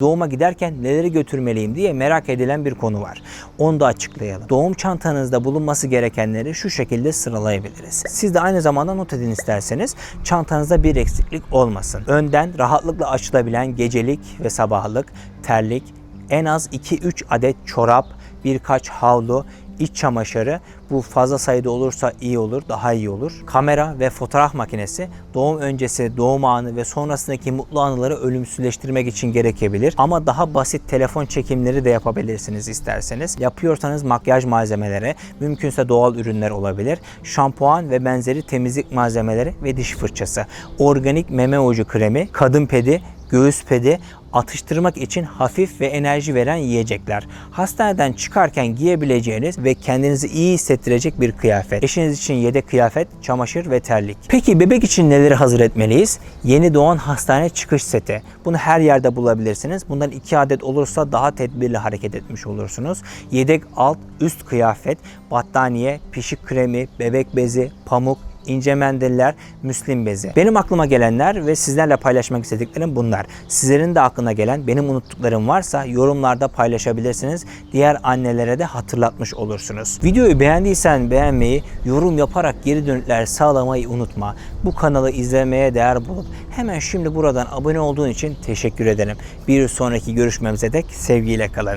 Doğuma giderken neleri götürmeliyim diye merak edilen bir konu var. Onu da açıklayalım. Doğum çantanızda bulunması gerekenleri şu şekilde sıralayabiliriz. Siz de aynı zamanda not edin isterseniz çantanızda bir eksiklik olmasın. Önden rahatlıkla açılabilen gecelik ve sabahlık, terlik, en az 2-3 adet çorap, birkaç havlu, iç çamaşırı bu fazla sayıda olursa iyi olur, daha iyi olur. Kamera ve fotoğraf makinesi doğum öncesi, doğum anı ve sonrasındaki mutlu anıları ölümsüzleştirmek için gerekebilir. Ama daha basit telefon çekimleri de yapabilirsiniz isterseniz. Yapıyorsanız makyaj malzemeleri, mümkünse doğal ürünler olabilir. Şampuan ve benzeri temizlik malzemeleri ve diş fırçası. Organik meme ucu kremi, kadın pedi, göğüs pedi, atıştırmak için hafif ve enerji veren yiyecekler. Hastaneden çıkarken giyebileceğiniz ve kendinizi iyi hissettirecek bir kıyafet. Eşiniz için yedek kıyafet, çamaşır ve terlik. Peki bebek için neleri hazır etmeliyiz? Yeni doğan hastane çıkış seti. Bunu her yerde bulabilirsiniz. Bundan iki adet olursa daha tedbirli hareket etmiş olursunuz. Yedek alt üst kıyafet, battaniye, pişik kremi, bebek bezi, pamuk, ince mendiller, müslim bezi. Benim aklıma gelenler ve sizlerle paylaşmak istediklerim bunlar. Sizlerin de aklına gelen, benim unuttuklarım varsa yorumlarda paylaşabilirsiniz. Diğer annelere de hatırlatmış olursunuz. Videoyu beğendiysen beğenmeyi, yorum yaparak geri dönütler sağlamayı unutma. Bu kanalı izlemeye değer bulup hemen şimdi buradan abone olduğun için teşekkür ederim. Bir sonraki görüşmemize dek sevgiyle kalın.